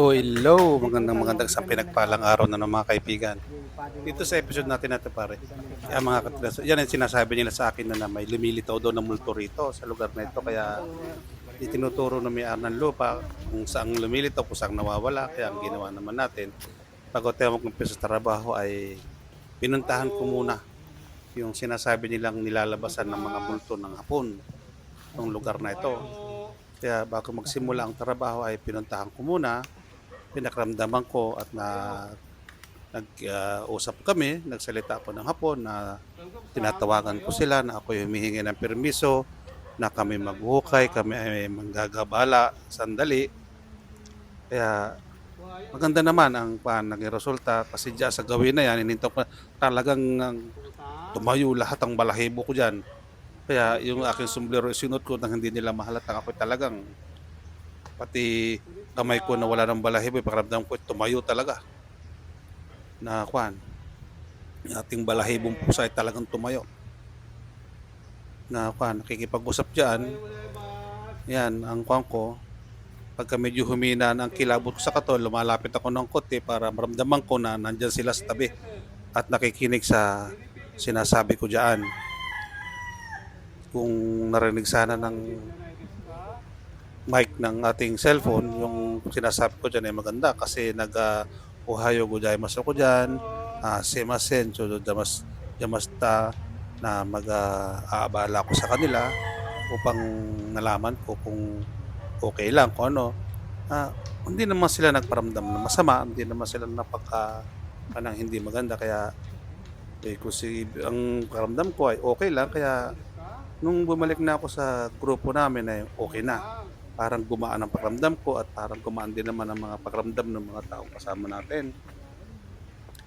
Hello! Magandang magandang sa pinagpalang araw na ng mga kaibigan. Dito sa episode natin natin pare, yan mga katilas, yan ang sinasabi nila sa akin na, na may lumilitaw daw ng multo rito sa lugar na ito. Kaya itinuturo na may ng lupa kung saan lumilitaw, kung saan nawawala. Kaya ang ginawa naman natin, bago tayo mag-umpisa sa trabaho ay pinuntahan ko muna yung sinasabi nilang nilalabasan ng mga multo ng hapon ng lugar na ito. Kaya bago magsimula ang trabaho ay pinuntahan ko muna, pinakramdaman ko at na nag-usap kami, nagsalita ako ng hapon na tinatawagan ko sila na ako yung humihingi ng permiso, na kami maghukay, kami ay manggagabala sandali. Kaya maganda naman ang pan naging resulta kasi dyan sa gawin na yan, ininto ko talagang ang tumayo lahat ang balahibo ko dyan. Kaya yung aking sombrero sinot ko nang hindi nila mahalata ako talagang pati kamay ko na wala ng balahibo, pakiramdam ko tumayo talaga. Na kwan, ating balahibong pusa ay talagang tumayo. Na kwan, nakikipag-usap dyan, yan, ang kwan ko, pagka medyo humina ng kilabot ko sa katon, lumalapit ako ng kote para maramdaman ko na nandyan sila sa tabi at nakikinig sa sinasabi ko dyan. Kung narinig sana ng mic ng ating cellphone, yung sinasabi ko dyan ay maganda kasi nag uh, Ohayo gozaimasu ako dyan, uh, semasen, so damas, damasta na mag-aabala ko sa kanila upang nalaman ko kung okay lang, kung ano. Ah, hindi naman sila nagparamdam na masama, hindi naman sila napaka anang hindi maganda kaya eh, kasi ang karamdam ko ay okay lang kaya nung bumalik na ako sa grupo namin ay okay na parang gumaan ang pakiramdam ko at parang gumaan din naman ang mga pakiramdam ng mga taong kasama natin.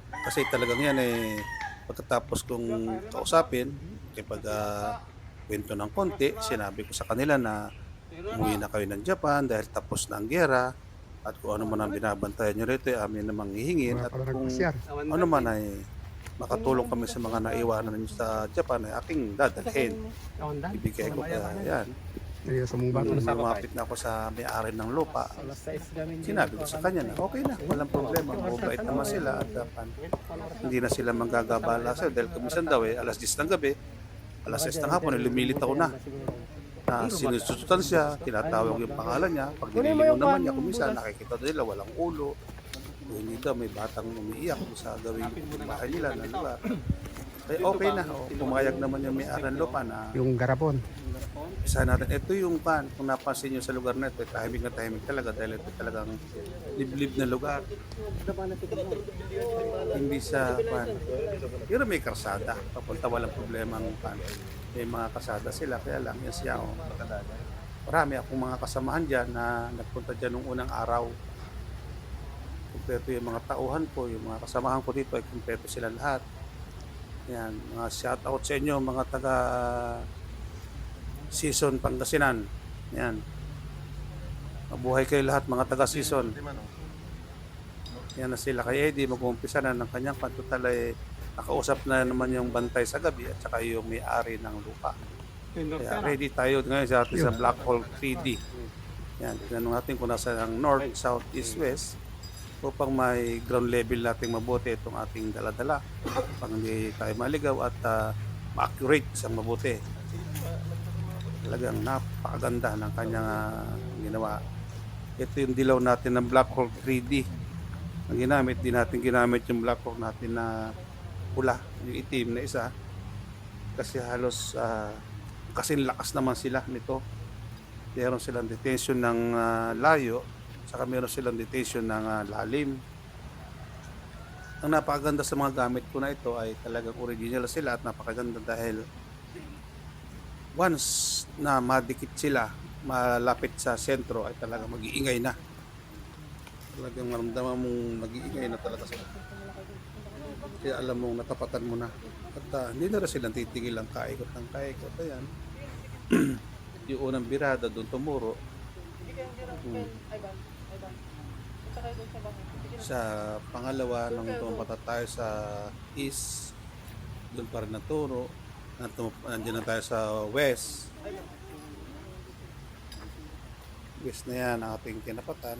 Kasi talagang yan eh pagkatapos kong kausapin kapag uh, kwento ng konti sinabi ko sa kanila na umuwi na kayo ng Japan dahil tapos na ang gera at kung ano man ang binabantayan nyo rito ay amin namang hihingin at kung ano man ay makatulong kami sa mga naiwanan nyo sa Japan ay aking dadalhin. Ibigay ko kaya yan Kaya sa mong bato na lumapit na ako sa may-ari ng lupa, sinabi ko sa kanya na okay na, walang problema, mabait naman sila at dapat hindi na sila manggagabala sa'yo dahil kumisan daw eh, alas 10 ng gabi, alas 6 ng hapon, eh, lumilitaw na. Na sinusututan siya, tinatawag yung pangalan niya, pag nililingon naman niya, kumisan nakikita nila walang ulo, hindi daw may batang umiiyak sa gawin yung bahay nila na lugar. Eh, okay na, oh, pumayag naman yung may-ari ng lupa na yung garapon. isa natin. Ito yung pan, kung napansin nyo sa lugar na ito, eh, tahimik na tahimik talaga dahil ito talagang liblib na lugar. Hindi sa pan. Pero may karsada. Papunta walang problema ang pan. May mga kasada sila, kaya lang yan siya. Oh. Marami akong mga kasamahan dyan na nagpunta dyan nung unang araw. Kumpleto yung mga tauhan ko, yung mga kasamahan ko dito ay kumpleto sila lahat. Yan, mga shout out sa inyo, mga taga Season Pangasinan. Yan. Mabuhay kayo lahat mga taga Season. Yan na sila kay Eddie. Mag-uumpisa na ng kanyang pantutal ay nakausap na naman yung bantay sa gabi at saka yung may-ari ng lupa. Kaya ready tayo ngayon sa atin sa Black Hole 3D. Yan, tingnan natin kung nasa ang north, south, east, west upang may ground level nating mabuti itong ating daladala pang hindi tayo maligaw at uh, ma-accurate isang mabuti. Talagang napakaganda ng kanyang uh, ginawa. Ito yung dilaw natin ng black hole 3D ang ginamit din natin ginamit yung black hole natin na pula yung itim na isa. Kasi halos uh, kasi lakas naman sila nito. Meron silang detention ng uh, layo saka meron silang detention ng uh, lalim. Ang napakaganda sa mga gamit ko na ito ay talagang original sila at napakaganda dahil once na madikit sila malapit sa sentro ay talagang mag-iingay na. Talagang maramdaman mong nag-iingay na talaga sila. Kaya alam mong natapatan mo na. At uh, hindi na rin silang titigil ang kaikot ng kaikot. Ayan. Yung unang birada doon tumuro. Hmm. Sa pangalawa nung tumapata tayo sa east doon pa rin naturo nandiyan na tayo sa west. West na yan ang ating tinapatan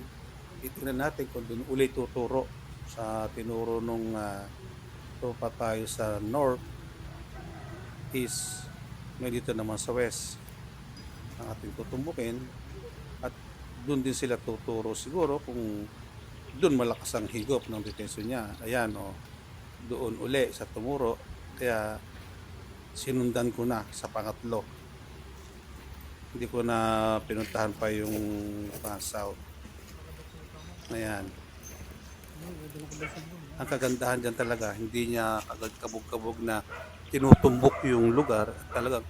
titingnan natin kung doon uli tuturo sa tinuro nung uh, pa tayo sa north, east, may dito naman sa west. Ang ating tutumbukin doon din sila tuturo siguro kung doon malakas ang higop ng detention niya. Ayan o, doon uli sa tumuro. Kaya sinundan ko na sa pangatlo. Hindi ko na pinuntahan pa yung pa south. Ayan. Ang kagandahan dyan talaga, hindi niya agad kabog-kabog na tinutumbok yung lugar. Talagang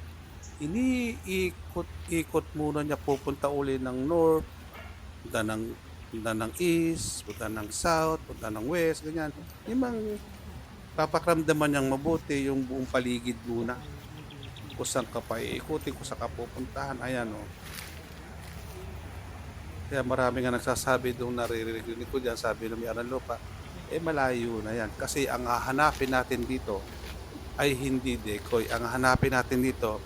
iniikot-ikot muna niya pupunta uli ng north, punta ng, punta ng east, punta ng south, punta ng west, ganyan. Yung mang papakramdaman niyang mabuti yung buong paligid muna. Kung saan ka pa iikutin, kung saan ka pupuntahan. Ayan o. Kaya marami nga nagsasabi doon naririnig ko dyan, sabi ng may lupa, eh malayo na yan. Kasi ang hahanapin natin dito ay hindi decoy. Ang hahanapin natin dito,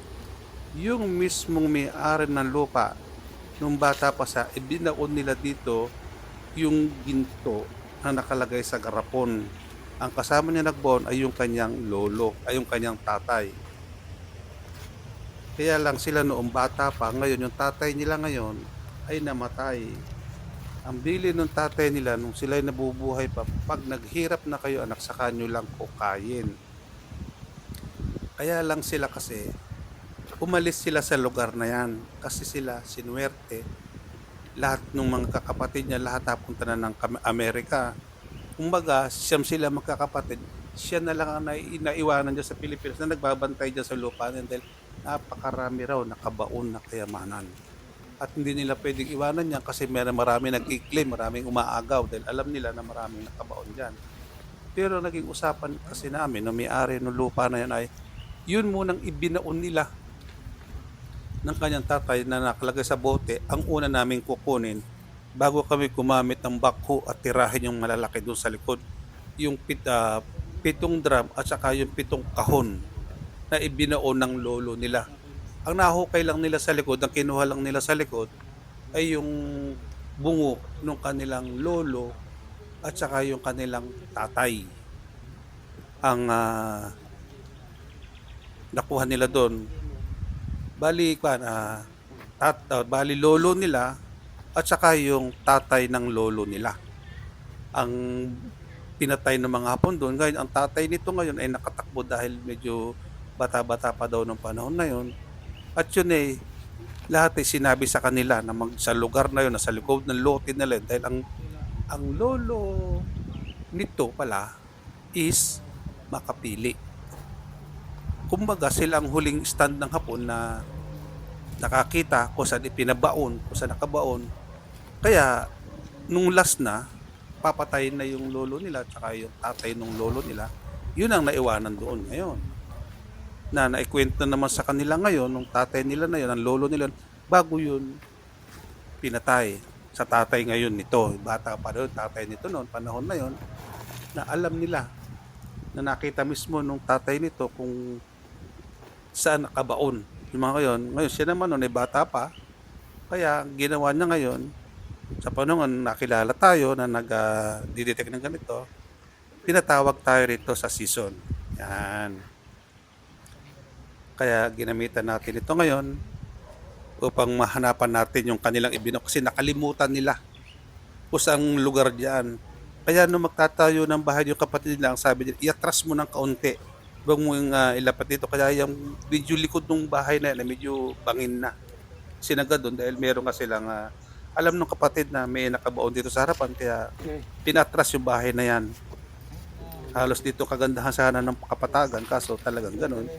yung mismong may-ari ng lupa, nung bata pa sa, ibinaon nila dito yung ginto na nakalagay sa garapon. Ang kasama niya nagbaon ay yung kanyang lolo, ay yung kanyang tatay. Kaya lang sila noong bata pa, ngayon yung tatay nila ngayon ay namatay. Ang bili ng tatay nila nung sila ay nabubuhay pa, pag naghirap na kayo anak sa kanyo lang kukain. Kaya lang sila kasi, umalis sila sa lugar na yan kasi sila sinuwerte. Lahat ng mga kakapatid niya, lahat napunta na ng Amerika. Kumbaga, siyam sila magkakapatid, siya na lang ang nai- naiwanan dyan sa Pilipinas na nagbabantay dyan sa lupa niya dahil napakarami raw nakabaon na kayamanan. At hindi nila pwedeng iwanan yan kasi meron marami nag-i-claim, maraming umaagaw dahil alam nila na maraming nakabaon dyan. Pero naging usapan kasi namin no may-ari ng lupa na yan ay yun munang ibinaon nila ng kanyang tatay na nakalagay sa bote ang una naming kukunin bago kami gumamit ng bakho at tirahin yung malalaki doon sa likod. Yung pit, ah, pitong drum at saka yung pitong kahon na ibinaon ng lolo nila. Ang nahukay lang nila sa likod, ang kinuha lang nila sa likod ay yung bungo ng kanilang lolo at saka yung kanilang tatay. Ang ah, nakuha nila doon bali kwan ah tat, ah, bali lolo nila at saka yung tatay ng lolo nila. Ang pinatay ng mga hapon doon ngayon ang tatay nito ngayon ay nakatakbo dahil medyo bata-bata pa daw ng panahon na yun. At yun eh lahat ay sinabi sa kanila na mag, sa lugar na yun na sa likod ng lote nila dahil ang ang lolo nito pala is makapili kumbaga sila ang huling stand ng hapon na nakakita kung saan ipinabaon, kung saan nakabaon. Kaya, nung last na, papatayin na yung lolo nila tsaka yung tatay ng lolo nila, yun ang naiwanan doon ngayon. Na naikwento na naman sa kanila ngayon, nung tatay nila na yun, ang lolo nila, bago yun pinatay sa tatay ngayon nito. Bata pa doon, tatay nito noon, panahon na yun, na alam nila na nakita mismo nung tatay nito kung saan nakabaon. Yung mga ngayon, ngayon siya naman noon ay bata pa. Kaya ang ginawa niya ngayon, sa panahon nakilala tayo na nag-detect ng ganito, pinatawag tayo rito sa season. Yan. Kaya ginamitan natin ito ngayon upang mahanapan natin yung kanilang ibino kasi nakalimutan nila kung saang lugar diyan. Kaya nung magtatayo ng bahay yung kapatid nila, ang sabi nila, iatras mo ng kaunti. Yung uh, ilapat dito. Kaya yung medyo likod ng bahay na yan, medyo bangin na. Sinaga doon dahil meron kasi silang uh, alam ng kapatid na may nakabaon dito sa harapan kaya pinatras yung bahay na yan. Halos dito kagandahan sana ng kapatagan kaso talagang ganun.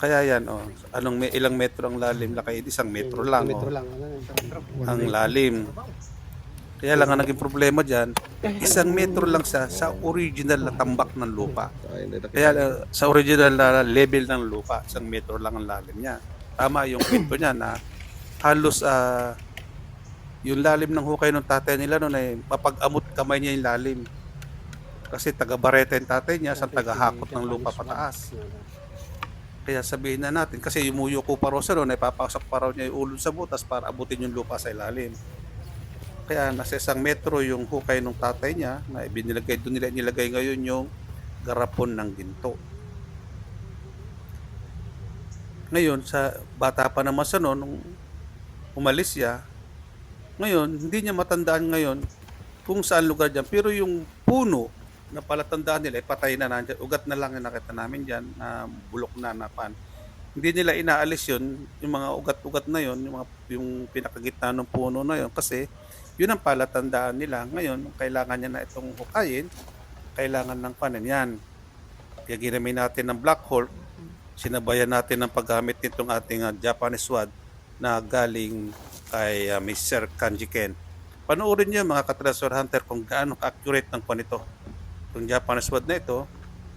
Kaya yan oh, anong may ilang metro ang lalim lakay isang metro lang oh. Metro lang. ang lalim. Kaya lang ang naging problema diyan, isang metro lang siya sa original na tambak ng lupa. Kaya uh, sa original na level ng lupa, isang metro lang ang lalim niya. Tama yung kwento niya na halos ah, yung lalim ng hukay ng tatay nila noon ay mapag-amot kamay niya yung lalim. Kasi taga-bareta yung tatay niya sa taga-hakot ng lupa pataas. Kaya sabihin na natin, kasi yumuyo ko pa raw sa noon, ay papasok pa raw niya yung ulo sa butas para abutin yung lupa sa ilalim. Kaya nasa isang metro yung hukay ng tatay niya na ibinilagay doon nila nilagay ngayon yung garapon ng ginto. Ngayon, sa bata pa naman sa noon, nung umalis siya, ngayon, hindi niya matandaan ngayon kung saan lugar dyan. Pero yung puno na palatandaan nila, eh, patay na nandyan. Ugat na lang yung nakita namin dyan, na bulok na napan. Hindi nila inaalis yun, yung mga ugat-ugat na yun, yung, mga, yung pinakagitna ng puno na yun, kasi yun ang palatandaan nila. Ngayon, kailangan niya na itong hukayin, kailangan ng panin yan. Kaya ginamit natin ng black hole, sinabayan natin ng paggamit nitong ating ah, Japanese sword na galing kay ah, Mr. Kanji Ken. Panoorin niyo mga ka-treasure hunter kung gaano accurate ng panito. Itong Japanese sword na ito,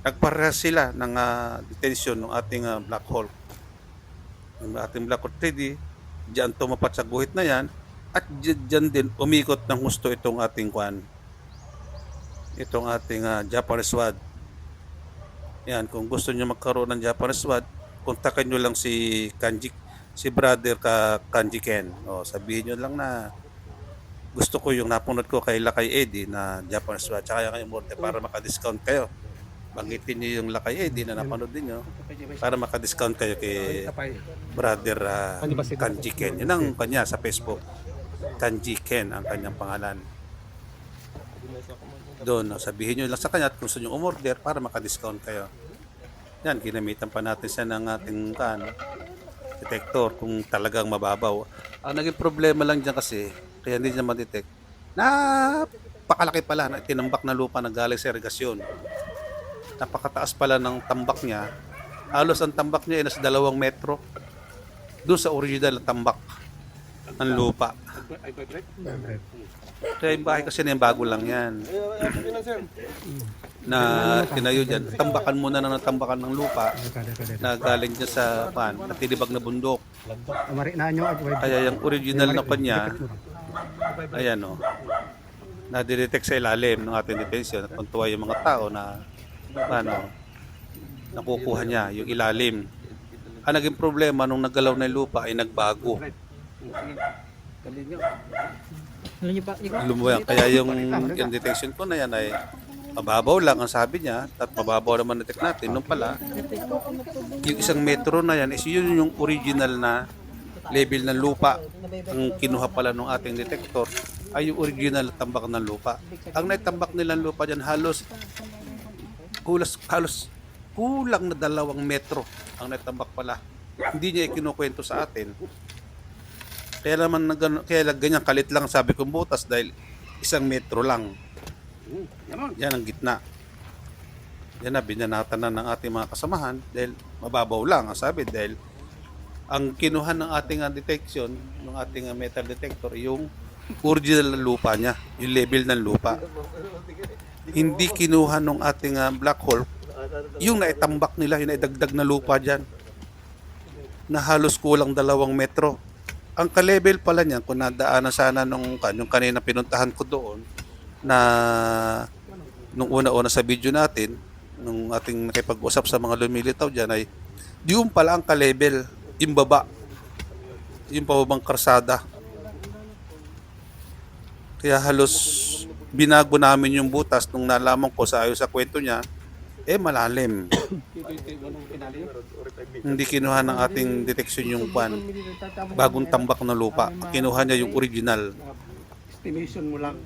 nagparehas sila ng ah, detention ng ating ah, black hole. Yung ating black hole 3D, diyan tumapat sa guhit na yan, at di- diyan din umikot ng gusto itong ating kwan. Itong ating ah, Japanese sword. Yan, kung gusto niyo magkaroon ng Japanese SWAT, kontakin niyo lang si Kanji, si brother ka Kanji Ken. O, sabihin niyo lang na gusto ko yung napunod ko kay Lakay Eddie na Japanese SWAT. Tsaka yung umorder para maka-discount kayo. Banggitin niyo yung Lakay Eddie na napanood niyo para maka-discount kayo kay brother ah, Kanji Ken. Yun ang kanya sa Facebook. Kanji Ken ang kanyang pangalan. Doon, sabihin nyo lang sa kanya at kung gusto nyo umorder para maka-discount kayo. Yan, ginamitan pa natin siya ng ating kan, detector kung talagang mababaw. Ang naging problema lang dyan kasi, kaya hindi niya ma-detect, napakalaki pala na tinambak na lupa na galing sa irigasyon. Napakataas pala ng tambak niya. Halos ang tambak niya ay nasa dalawang metro. Doon sa original na tambak ng lupa. Kaya yung bahay kasi na yung bago lang yan. Na tinayo dyan. Tambakan muna na ng tambakan ng lupa na galing dyan sa pan, na tinibag na bundok. Kaya yung original na kanya, ayan o, na-detect sa ilalim ng ating detention at tuntua yung mga tao na ano, nakukuha niya yung ilalim. Ang naging problema nung naggalaw na lupa ay nagbago. Lumuyan. Kaya yung, yung detection ko na yan ay mababaw lang ang sabi niya at mababaw naman detect natin. Nung pala, yung isang metro na yan is yun yung original na level ng lupa. Ang kinuha pala ng ating detector ay yung original na tambak ng lupa. Ang naitambak nilang lupa dyan halos kulas, halos kulang na dalawang metro ang naitambak pala. Hindi niya ikinukwento sa atin. Kaya naman kaya lang ganyan kalit lang sabi kong butas dahil isang metro lang. Yan ang gitna. Yan na binanatan na ng ating mga kasamahan dahil mababaw lang ang sabi dahil ang kinuha ng ating ah, detection ng ating ah, metal detector yung original na lupa niya, yung level ng lupa. Hindi kinuha ng ating ah, black hole yung naitambak nila, yung naidagdag na lupa dyan na halos kulang dalawang metro ang ka-level pala niyan kung nadaanan sana nung yung kanina pinuntahan ko doon na nung una-una sa video natin nung ating nakipag-usap sa mga lumilitaw diyan ay yung pala ang ka-level yung baba. Yung pababang karsada. Kaya halos binago namin yung butas nung nalaman ko sa ayo sa kwento niya eh malalim hindi kinuha ng ating detection yung pan bagong tambak na lupa. Kinuha niya yung original. Estimation mo lang.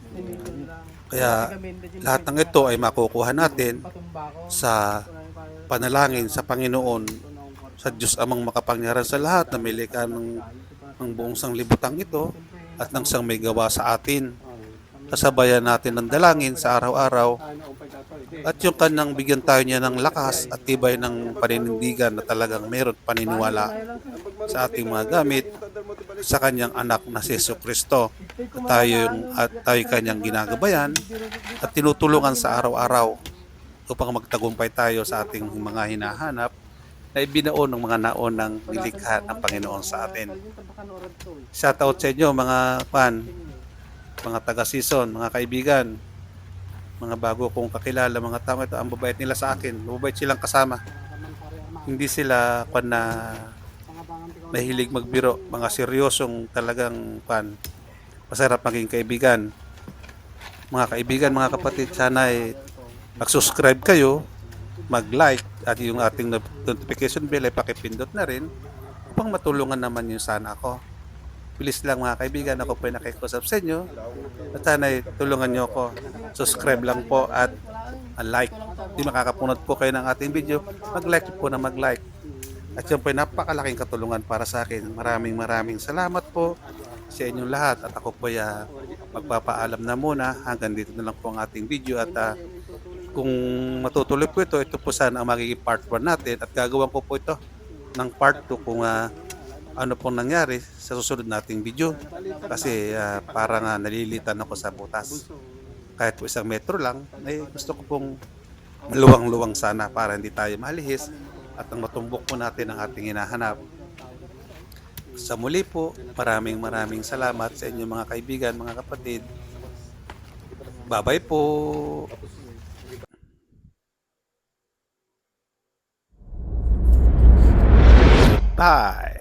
Kaya lahat ng ito ay makukuha natin sa panalangin sa Panginoon, sa Diyos amang makapangyarihan sa lahat na may likha ng, ng buong sanglibutang ito at ng sang may gawa sa atin. Kasabayan natin ng dalangin sa araw-araw at yung kanyang bigyan tayo niya ng lakas at tibay ng paninindigan na talagang meron paniniwala sa ating mga gamit sa kanyang anak na si Yesu Kristo. At tayo yung at tayo kanyang ginagabayan at tinutulungan sa araw-araw upang magtagumpay tayo sa ating mga hinahanap na ibinao ng mga naonang nilikha ng Panginoon sa atin. Shout out sa inyo mga pan, mga taga-season, mga kaibigan, mga bago kong kakilala, mga tao ito, ang babait nila sa akin. Mababait silang kasama. Hindi sila pan na mahilig magbiro, mga seryosong talagang pan masarap maging kaibigan. Mga kaibigan, mga kapatid, sana ay mag-subscribe kayo, mag-like at yung ating not- notification bell ay pakipindot na rin upang matulungan naman yung sana ako. Bilis lang mga kaibigan, ako po ay nakikusap sa inyo at sana ay tulungan nyo ako. Subscribe lang po at like. Di makakapunod po kayo ng ating video, mag-like po na mag-like. At yun po ay napakalaking katulungan para sa akin. Maraming maraming salamat po sa inyong lahat at ako po ay ah, magpapaalam na muna hanggang dito na lang po ang ating video at ah, kung matutuloy po ito, ito po sana ang magiging part 1 natin at gagawin ko po ito ng part 2 kung ah, ano pong nangyari sa susunod nating video kasi ah, parang ah, nalilitan ako sa butas kahit po isang metro lang ay gusto ko pong maluwang-luwang sana para hindi tayo malihis at ang matumbok po natin ang ating hinahanap sa muli po, maraming maraming salamat sa inyong mga kaibigan, mga kapatid. Bye-bye po! Bye!